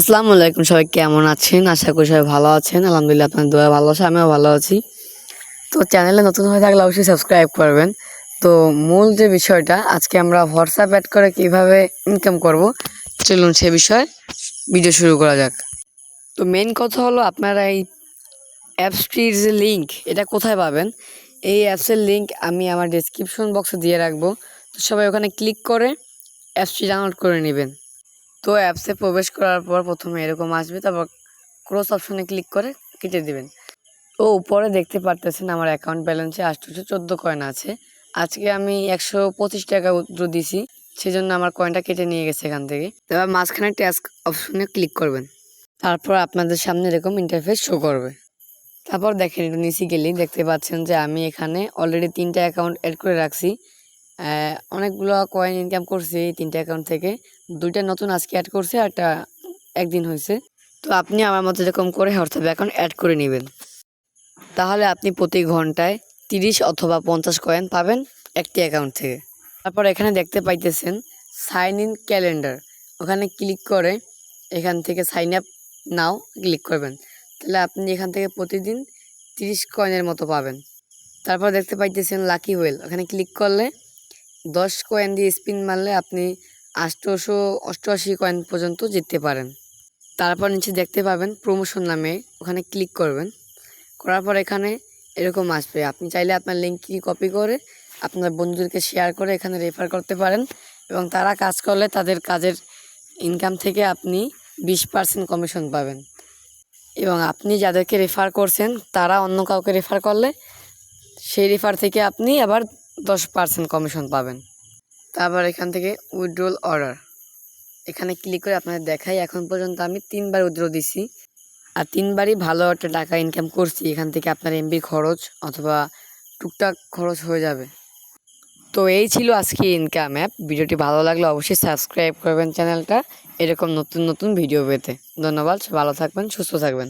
আসসালামু আলাইকুম, সবাই কেমন আছেন? আশা করি সবাই ভালো আছেন। আলহামদুলিল্লাহ আপনার দোয়া ভালো আছে, আমিও ভালো আছি। তো চ্যানেলে নতুন হয়ে থাকলে অবশ্যই সাবস্ক্রাইব করবেন। তো মূল যে বিষয়টা, আজকে আমরা হোয়াটসঅ্যাপ অ্যাড করে কীভাবে ইনকাম করব চলুন সে বিষয়ে ভিডিও শুরু করা যাক। তো মেন কথা হলো, আপনারা এই অ্যাপসটির যে লিঙ্ক এটা কোথায় পাবেন? এই অ্যাপসের লিঙ্ক আমি আমার ডেসক্রিপশন বক্সে দিয়ে রাখব। তো সবাই ওখানে ক্লিক করে অ্যাপসটি ডাউনলোড করে নেবেন। তো অ্যাপসে প্রবেশ করার পর প্রথমে এরকম আসবে, তারপর ক্রস অপশনে ক্লিক করে কেটে দিবেন। ও, উপরে দেখতে পারতেছেন আমার অ্যাকাউন্ট ব্যালেন্সে আটশোশো চোদ্দ কয়েন আছে। আজকে আমি একশো পঁচিশ টাকা উদ্র দিছি, সেজন্য আমার কয়েনটা কেটে নিয়ে গেছে এখান থেকে। এবার মাঝখানে ট্যাস্ক অপশনে ক্লিক করবেন। তারপর আপনাদের সামনে এরকম ইন্টারফেস শো করবে। তারপর দেখেন, একটু নিচে গেলেই দেখতে পাচ্ছেন যে আমি এখানে অলরেডি তিনটা অ্যাকাউন্ট অ্যাড করে রাখছি। অনেকগুলো কয়েন ইনকাম করছি তিনটা অ্যাকাউন্ট থেকে। দুইটা নতুন আজকে অ্যাড করছে একটা একদিন হয়েছে। তো আপনি আমার মতো এরকম করে হোয়াটসঅ্যাপ অ্যাকাউন্ট অ্যাড করে নেবেন। তাহলে আপনি প্রতি ঘন্টায় তিরিশ অথবা পঞ্চাশ কয়েন পাবেন একটি অ্যাকাউন্ট থেকে। তারপর এখানে দেখতে পাইতেছেন সাইন ইন ক্যালেন্ডার ওখানে ক্লিক করে এখান থেকে সাইন আপ নাও ক্লিক করবেন। তাহলে আপনি এখান থেকে প্রতিদিন তিরিশ কয়েনের মতো পাবেন। তারপর দেখতে পাইতেছেন লাকি ওয়েল ওখানে ক্লিক করলে দশ কয়েন দিয়ে স্পিন মারলে আপনি আষ্টশো অষ্টআশি কয়েন পর্যন্ত জিততে পারেন। তারপর নিচে দেখতে পাবেন প্রমোশন নামে, ওখানে ক্লিক করবেন। করার পর এখানে এরকম আসবে। আপনি চাইলে আপনার লিঙ্কটি কপি করে আপনার বন্ধুদেরকে শেয়ার করে এখানে রেফার করতে পারেন এবং তারা কাজ করলে তাদের কাজের ইনকাম থেকে আপনি বিশ পার্সেন্ট কমিশন পাবেন। এবং আপনি যাদেরকে রেফার করছেন, তারা অন্য কাউকে রেফার করলে সেই রেফার থেকে আপনি আবার দশ পার্সেন্ট কমিশন পাবেন। তারপর এখান থেকে উইড্রোল অর্ডার এখানে ক্লিক করে আপনাদের দেখাই, এখন পর্যন্ত আমি তিনবার উইড্রো দিছি। আর তিনবারই ভালো একটা টাকা ইনকাম করছি, এখান থেকে আপনার এমবি খরচ অথবা টুকটাক খরচ হয়ে যাবে। তো এই ছিল আজকে ইনকাম অ্যাপ ভিডিওটি ভালো লাগলে অবশ্যই সাবস্ক্রাইব করবেন চ্যানেলটা। এরকম নতুন নতুন ভিডিও পেতে। ধন্যবাদ, ভালো থাকবেন, সুস্থ থাকবেন।